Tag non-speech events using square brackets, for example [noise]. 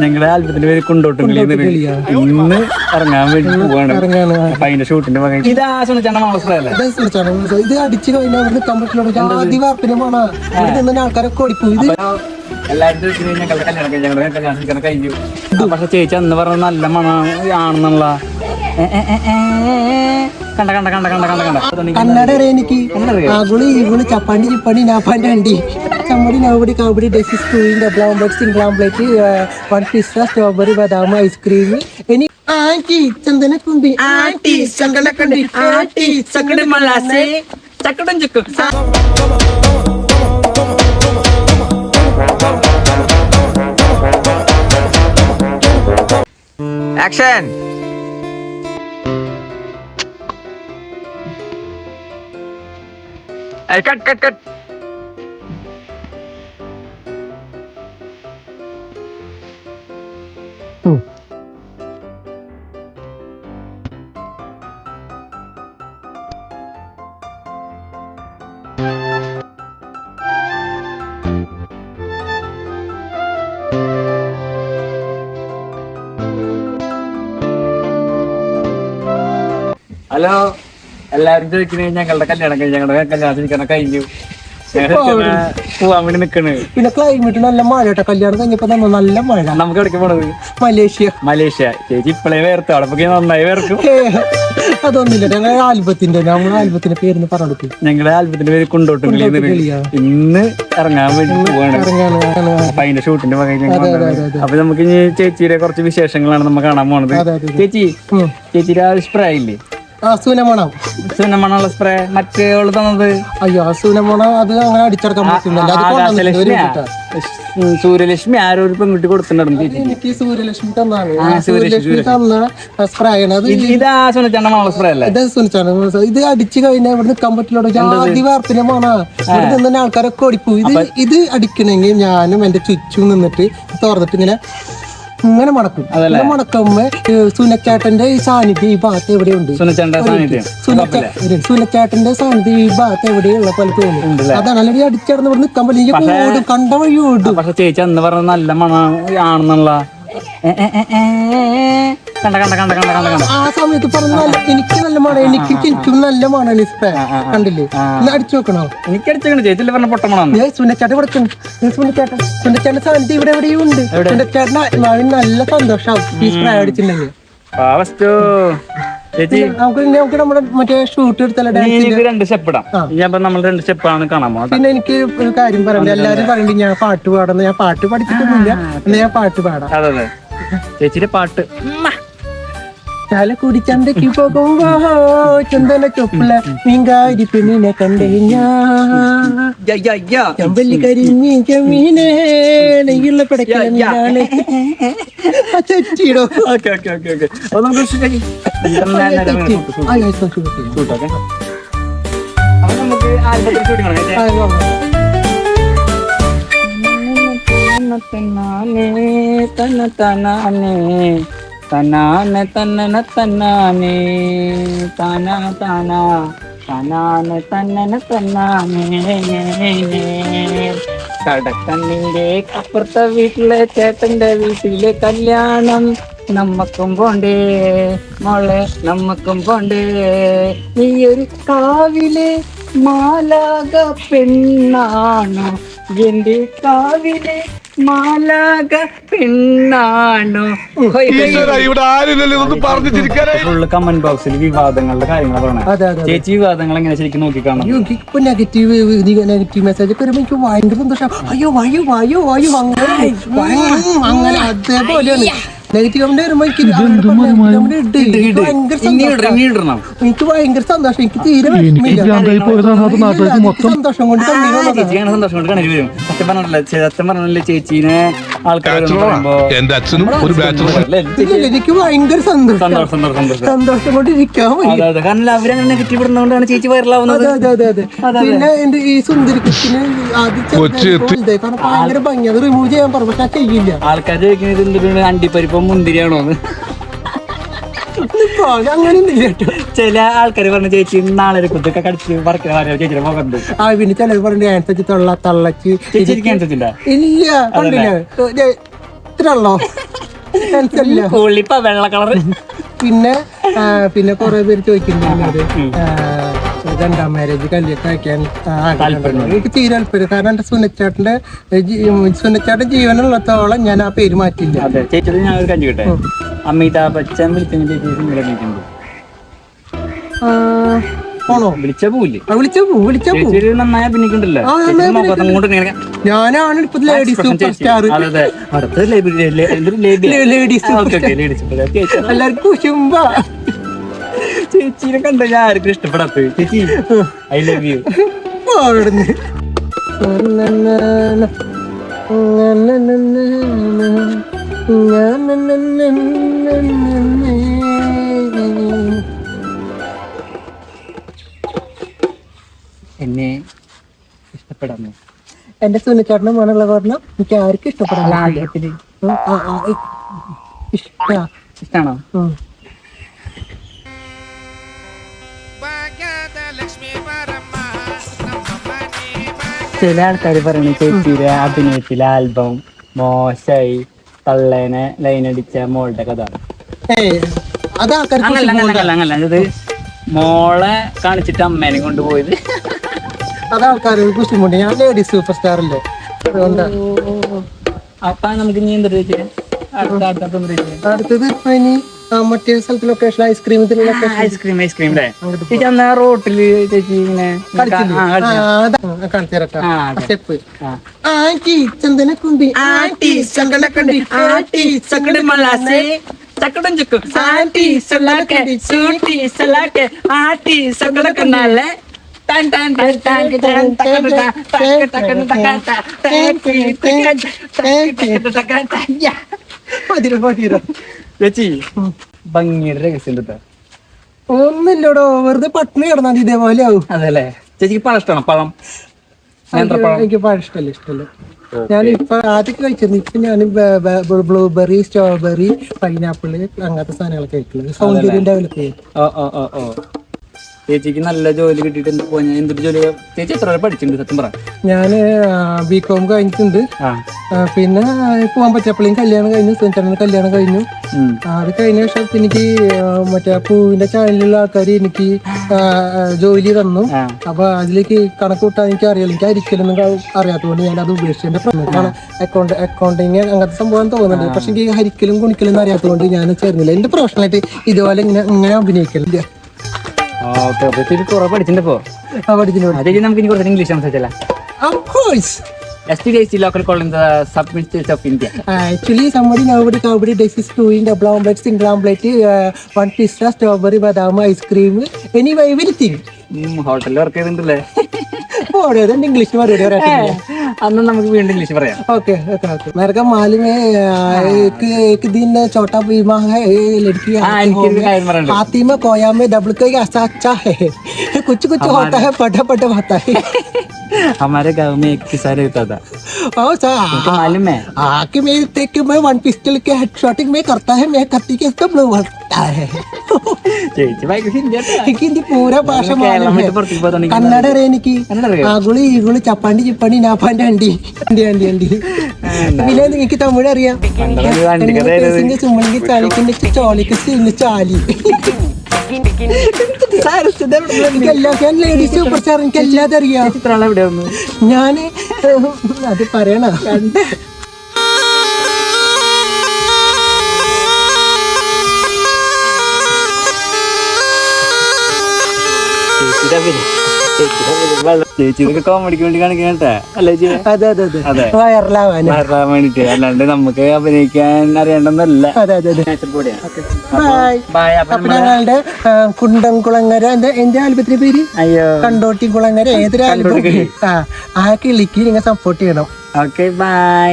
ഞങ്ങളുടെ ആൽബത്തിന്റെ പേര് കൊണ്ടോട്ടും. ഇന്ന് ഇറങ്ങാൻ വേണ്ടി പോവാണ്. അപ്പൊ അതിന്റെ ഷൂട്ടിന്റെ ഭാഗം ഇതാ മാളസ്പ്രല്ലേ ഇതേ അടിച്ചു കഴിഞ്ഞാൽ ആദ്യ ഇവിടെ ആൾക്കാരൊക്കെ കഴിഞ്ഞു ആ, പക്ഷെ ചേച്ചി അന്ന് പറഞ്ഞ നല്ല മണം ആണെന്നുള്ള. കണ്ട കണ്ട കണ്ട കണ്ട കണ്ട കണ്ട. കന്നഡ അറിയാം എനിക്ക്? ആഗുളി ഈഗുളി ചപ്പാണ്ടി ചിപ്പാണ്ടി നാപ്പാണ്ടി അണ്ടി ചമ്മടി നവടി കാവടി deci സ്കൂളിൻ double omelette single omelette one pizza strawberry ബദാം ഐസ്ക്രീം ഇനി ആറ്റി ചന്ദന കുമ്പി ആറ്റി ചങ്കടക്കണ്ടി ആറ്റി ചക്കടി മല്ലാസേ ചക്കടം ചുക്കും action cut cut cut hello എല്ലാരും ചോദിക്കുന്നത് ഞങ്ങളുടെ കല്യാണം കഴിഞ്ഞു ഞങ്ങളുടെ കല്യാണം കഴിക്കണം കഴിഞ്ഞു. ഞങ്ങൾ പോവാൻ വേണ്ടി നിക്കണ്. പിന്നെ ക്ലൈമറ്റ് നല്ല മഴ കേട്ടോ കല്യാണം കഴിഞ്ഞപ്പോ നല്ല മഴ. നമുക്ക് ഇടയ്ക്ക് പോണത്? മലേഷ്യ. മലേഷ്യ. ചേച്ചി ഇപ്പളേ വേർത്തു അവിടെ പോയി നന്നായി വേർക്കും. അതൊന്നുമില്ല ഞങ്ങൾ ആൽബത്തിന്റെ നമ്മൾ ആൽബത്തിന്റെ പേര് പറഞ്ഞു ഞങ്ങളുടെ ആൽബത്തിന്റെ പേര് കുണ്ടോട്ടുകിളിയാ. ഇന്ന് ഇറങ്ങാൻ വേണ്ടി പോവാണ് അപ്പൊ അതിന്റെ ഷൂട്ടിന്റെ ഭാഗം ഞങ്ങൾ അതെ, വന്നതാണ്. അതെ, അതെ. അപ്പൊ നമുക്ക് ഇനി ചേച്ചിയുടെ കുറച്ച് വിശേഷങ്ങളാണ് നമ്മൾ കാണാൻ പോണത്. ചേച്ചി. ചേച്ചിയുടെ സ്പ്രേ ഇല്ലേ സൂനമണം സ്പ്രേ മറ്റേ തന്നത്. അയ്യോ സൂനമണം അത് അങ്ങനെ അടിച്ചെടുക്കാൻ പറ്റുന്നില്ല സൂര്യലക്ഷ്മി ആരോ ഒരു പെൺകുട്ടി കൊടുത്തിട്ടുണ്ടായിരുന്നു എനിക്ക് സൂര്യലക്ഷ്മി തന്നാണ് സൂര്യലക്ഷ്മി തന്ന സ്പ്രേ ആണ്. അത് ഇത് ഇതാ സുനച്ചാണ്ട സ്പ്രേ അല്ലേ? ഇത് സുനിച്ചാണ് ഇത് അടിച്ചു കഴിഞ്ഞാൽ ഇവിടെ നിൽക്കാൻ പറ്റില്ല ആദ്യ വാർപ്പിനെ പോണ ഇവിടെ നിന്ന് ആൾക്കാരൊക്കെ ഓടിപ്പോ ഇത് ഇത് അടിക്കണമെങ്കിൽ ഞാനും എന്റെ ചുറ്റും നിന്നിട്ട് തുറന്നിട്ട് ഇങ്ങനെ ഇങ്ങനെ മടക്കും ഇങ്ങനെ മണക്കുമ്പോ സുനച്ചേട്ടന്റെ ഈ സാന്നിധ്യം ഈ ഭാഗത്ത് എവിടെയുണ്ട്? സുനച്ചാണ്ട സാന്നിധ്യം. സുനച്ചേട്ടന്റെ സാന്നിധ്യം ഈ ഭാഗത്ത് എവിടെയുള്ള പോലെ തോന്നും. അതാണ് അല്ലെങ്കിൽ അടിച്ചടന്ന് ഇവിടെ നിൽക്കാൻ പറ്റില്ല. ഓടും കണ്ട വഴി ഓടും. പക്ഷെ ചേച്ചി അന്ന് പറഞ്ഞ നല്ല മണ ആണെന്നുള്ള കണ്ട കണ്ട കണ്ട കണ്ട കണ്ട കണ്ട. ആ സമയത്ത് പറഞ്ഞു നല്ല എനിക്ക് നല്ല മണം എനിക്ക് എനിക്കും നല്ല മണം ഈ സ്പ്രേ കണ്ടില്ലേ? ഇന്ന് അടിച്ചു നോക്കണോ എനിക്ക് അടിച്ചേക്കണ് ചേച്ചില്ല പറഞ്ഞ പൊട്ട മണാന്ന് ഏ സുനച്ചാട്ടൻ കൊടുക്കണം സുനച്ചാട്ടൻ സുനച്ചാട്ടൻ സാന്നിധ്യം ഇവിടെ എവിടെയും ഉണ്ട്. സുനച്ചാട്ടൻ ആത്മാവിന് നല്ല സന്തോഷമാവും ഈ സ്പ്രേ അടിച്ചിട്ടുണ്ടെങ്കിൽ. ഫസ്റ്റോ ചേച്ചി. നമുക്ക് ഇനി നമുക്ക് നമ്മുടെ മറ്റേ ഷൂട്ട് എടുത്തല്ല ഇനി ഡാൻസ് എനിക്ക് രണ്ട് സ്റ്റെപ്പ് ഇടാം. ഞാൻ ഇപ്പൊ നമ്മൾ രണ്ട് സ്റ്റെപ്പാണ് കാണാൻ പോകുന്നത് പിന്നെ എനിക്ക് ഒരു കാര്യം പറയണ്ട എല്ലാരും പറയണ്ട ഞാൻ പാട്ട് പാടുന്ന ഞാൻ പാട്ട് പഠിച്ചിട്ടൊന്നുമില്ല. ഞാൻ പാട്ട് പാടാം. അതെ അതെ. ചേച്ചിയുടെ പാട്ട്. ചാലക്കുടി ചന്തയ്ക്ക് പോകുമ്പോ ചന്ദന ചൊപ്പിള മീൻകാരി പെണ്ണിനെ കണ്ടേ കരിമീൻ ചെമ്മീനെ നെയ്യുള്ള പിടക്കല മീനാണ് ചച്ചിടോ ഓക്കെ ഓക്കെ ഓക്കെ ഓക്കെ അപ്പൊ നമുക്ക് ആൽബത്തിൽ ഷൂട്ടിംഗ്. തന തനാനെ തനാന തന്നന തന്നാനേ. തന തന. തനാന തന്നന തന്നാനേ. കടക്കണ്ണിന്റെ അപ്പുറത്തെ വീട്ടിലെ ചേട്ടന്റെ വീട്ടിലെ കല്യാണം നമ്മക്കും പോണ്ടേ. മോളെ നമ്മക്കും പോണ്ടേ. നീ ഒരു കാവിലെ മാലാക പെണ്ണാണോ? എന്റെ കാവിലെ മാലാക പെണ്ണാണോ? ഇവിടെ ആരില്ലല്ലോ ഇതൊന്നും പറഞ്ഞു ഫുള്ള് കമന്റ് ബോക്സിൽ വിവാദങ്ങളുടെ കാര്യങ്ങൾ ചേച്ചി വിവാദങ്ങൾ എങ്ങനെ ശരിക്കും ഇപ്പൊ നെഗറ്റീവ് നെഗറ്റീവ് മെസ്സേജ് ഒക്കെ വരുമ്പോ എനിക്ക് ഭയങ്കര സന്തോഷം. അയ്യോ അങ്ങനെ അങ്ങനെ അതേപോലെയാണ്. നെഗറ്റീവ് കമന്റ് വരുമ്പോ എനിക്ക് ഭയങ്കര സന്തോഷം. എനിക്ക് തീരെ കൊണ്ട് സന്തോഷം ചേച്ചീനെ എനിക്ക് ഭയങ്കര സന്തോഷം. കൊണ്ട് ഇരിക്കാൻ ചേച്ചി വൈറലാവുന്നത് അതെ അതെ അതെ അതെ. പിന്നെ എന്റെ ഈ സുന്ദരി കൊച്ചിന് ആദ്യം ചെറുതായിട്ട് വലുതായി. കാരണം ഭയങ്കര ഭംഗി. അത് റിമൂവ് ചെയ്യാൻ പറഞ്ഞു പക്ഷെ ചെയ്യില്ല. ആൾക്കാർ അണ്ടിപ്പരിപ്പം മുന്തിരിയാണോ ചില ആൾക്കാർ പറഞ്ഞു ചേച്ചി നാളെ ഒരു കുത്തൊക്കെ കടിച്ച് വർക്കിന് മാറിയോ ആ പിന്നെ ചിലർ പറഞ്ഞു ആൻസച്ച് തൊള്ള തള്ളച്ച് ചേച്ചി വെള്ള കളർ പിന്നെ പിന്നെ കൊറേ പേര് ചോദിക്കുന്നുണ്ട്. രണ്ടാം മാരേജ്? കല്യാണക്കാൻ താല്പര്യം എനിക്ക് തീരെ താല്പര്യം കാരണം എന്റെ സുനച്ചാട്ടന്റെ സുനച്ചാട്ടൻ ജീവനുള്ളത്തോളം ഞാൻ ആ പേര് മാറ്റില്ല അതെ ഞാൻ ഒരു കഞ്ഞി ബച്ചൻ വിളിച്ച വിളിച്ച പോ വിളിച്ച പോ ഞാനാണ് ലേഡീസ് സൂപ്പർ സ്റ്റാർ അടുത്ത ലേഡീസ് എല്ലാവർക്കും ചേച്ചീനെ കണ്ട ഞാൻ ആർക്കും ഇഷ്ടപ്പെടാത്ത ചേച്ചി ഐ ലവ് യു എന്നെ ഇഷ്ടപ്പെടാമോ? എന്റെ സുനിച്ചേട്ടന്റെ മോനുള്ള കാരണം എനിക്ക് ആർക്കും ഇഷ്ടപ്പെടാൻ ആഗ്രഹത്തിൽ ഇഷ്ടാ. ഇഷ്ടാണോ? ചില ആൾക്കാർ പറയണ ചേച്ചിയുടെ അഭിനയത്തിലെ ആൽബം മോശമായി തള്ളേനെ ലൈനടിച്ച മോളുടെ കഥ. അത് ഇത് മോളെ കാണിച്ചിട്ട് അമ്മേനെ കൊണ്ടുപോയത്. അത് ആൾക്കാർക്ക് കുശുമുണ്ട് ഞാൻ ലേഡി സൂപ്പർ സ്റ്റാർ അപ്പൊ നമുക്ക് ഇനി എന്തൊരു ചേച്ചി? അടുത്ത അടുത്ത എന്തൊരു ചേച്ചി? അടുത്തത് ഇപ്പൊ ഇനി മറ്റേ സ്ഥലത്ത് ലൊക്കേഷൻ ഐസ്ക്രീം ഐസ്ക്രീം ഐസ്ക്രീം ചേച്ചി അന്ന് റോട്ടിൽ ചേച്ചി ഇങ്ങനെ ആ, കളിച്ചില്ലേ? ചേച്ചി ഭംഗിയുടെ രഹസ്യം ഒന്നില്ലടോ വെറുതെ പട്ടിണി കിടന്നാൽ ഇതേപോലെ ആവും അതല്ലേ ചേച്ചിക്ക് പഴം ഇഷ്ടമാണ് പഴം എനിക്ക് പഴം ഇഷ്ടമല്ല ഇഷ്ടമല്ല ഞാൻ ഇപ്പൊ ആദ്യമൊക്കെ കഴിച്ചിരുന്നു. ഇപ്പൊ ഞാൻ ബ്ലൂബെറി സ്ട്രോബെറി പൈനാപ്പിൾ അങ്ങനത്തെ സാധനങ്ങളൊക്കെ കഴിക്കുന്നത് സൗന്ദര്യം ഡെവലപ്പ് ചെയ്യും. ചേച്ചിക്ക് നല്ല ജോലി കിട്ടിയിട്ട് എന്ത് പോയി? എന്തൊരു ജോലി ചേച്ചി എത്ര വരെ പഠിച്ചിട്ടുണ്ട്? സത്യം പറ. ഞാൻ ബി കോം കഴിഞ്ഞിട്ടുണ്ട്. പിന്നെ പോകാൻ പറ്റിയപ്പോഴും കല്യാണം കഴിഞ്ഞു. സുനിച്ചേട്ടന് കല്യാണം കഴിഞ്ഞു. അത് കഴിഞ്ഞ ശേഷം എനിക്ക് മറ്റേ പൂവിന്റെ ചാനലിലുള്ള ആൾക്കാർ എനിക്ക് ജോലി തന്നു. അപ്പൊ അതിലേക്ക് കണക്ക് കൂട്ടാൻ എനിക്ക് അറിയില്ല. എനിക്ക് അരിക്കലൊന്നും അറിയാത്തതുകൊണ്ട് ഞാൻ അത് ഉപേക്ഷിച്ചതിന്റെ പ്രശ്നമാണ് അക്കൗണ്ട് അക്കൗണ്ടിങ് അങ്ങനത്തെ സംഭവം തോന്നുന്നുണ്ട് പക്ഷെ എനിക്ക് ഹരിക്കലും കുണിക്കലും അറിയാത്തതുകൊണ്ട് ഞാൻ ചേർന്നില്ല. എന്റെ പ്രൊഫഷണലായിട്ട് ഇതുപോലെ ഇങ്ങനെ ഇങ്ങനെ അഭിനയിക്കലില്ല. ഓക്കേ ബ്രസീലിക്ക് ഉറപ്പടിച്ചിട്ടുണ്ടോ ആ പഠിച്ചിട്ടുണ്ട് അതേ നമുക്ക് ഇനി കുറച്ച് ഇംഗ്ലീഷ് സംസാരിച്ചല്ല ഓഫ് കോഴ്സ് സ്ട്രോബറി ബദാം ഐസ്ക്രീം എനിവൈ എവരിങ് ഹോട്ടലിൽ വർക്ക് ചെയ്തിട്ടുണ്ടല്ലേ? [laughs] ഇംഗ്ലീഷ് പറയുന്നത് [laughs] അന്ന് നമുക്ക് വീണ്ടും ഇംഗ്ലീഷ് പറയാം ओके ओके ओके मेरे को मालूम है आ, एक एक दिन छोटा बीमा है ये लड़की ആ आती എനിക്ക് हो ഒരു में, കാര്യം പറയണ്ട് हाथी में कोया में डबल का ऐसा अच्छा है कुछ कुछ होता है पटा पटा होता है हमारे गाँव में एक किस्सा रहता था और सा तुमको मालूम है आके मेरे देख के मैं वन पिस्टल के हेड शॉटिंग में करता है मैं करती के इसका ब्लो बनता है ചേച്ചി ഭയങ്കര ഹിന്ദി കേട്ടോ. എനിക്ക് ഹിന്ദി പൂര ഭാഷ കേരളം വിട്ട് പുറത്തേക്ക് പോകാൻ തുടങ്ങി. കന്നഡ അറിയാം എനിക്ക് കന്നഡ അറിയോ? ആഗുളി ഈഗുളി ചപ്പാണ്ടി ചിപ്പാണ്ടി നാപ്പാണ്ടി അണ്ടി അണ്ടി അണ്ടി അണ്ടി പിന്നെ എനിക്ക് തമിഴ് അറിയാം പണ്ടൊരു വണ്ടി കഥ ആയിരുന്നു. ചുമണിക്ക് ചളിക്കിന്റെ ചോളിക്ക് ചിന്ന് ചാലി എനിക്കെല്ലാം ഞാൻ ലേഡീസ് സൂപ്പർ സ്റ്റാർ എനിക്ക് എല്ലാതും അറിയാം ചിത്രാള എവിടെ വന്നു ഞാൻ അത് പറയണ? കണ്ട് ഇതാ ചേച്ചിയൊക്കെ കോമഡിക്ക് വേണ്ടി കാണിക്കണട്ടെ അല്ലേ വേണ്ടിട്ട്. അല്ലാണ്ട് നമുക്ക് അഭിനയിക്കാൻ അറിയണ്ടെന്നല്ല കുണ്ടം കുളങ്ങര. എന്റെ ആൽബത്തിന്റെ പേര്? കണ്ടോട്ടി കുളങ്ങര. ഏതൊരു ആൽബം? ആ കിളിക്ക് നിങ്ങൾ സപ്പോർട്ട് ചെയ്യണം. Okay bye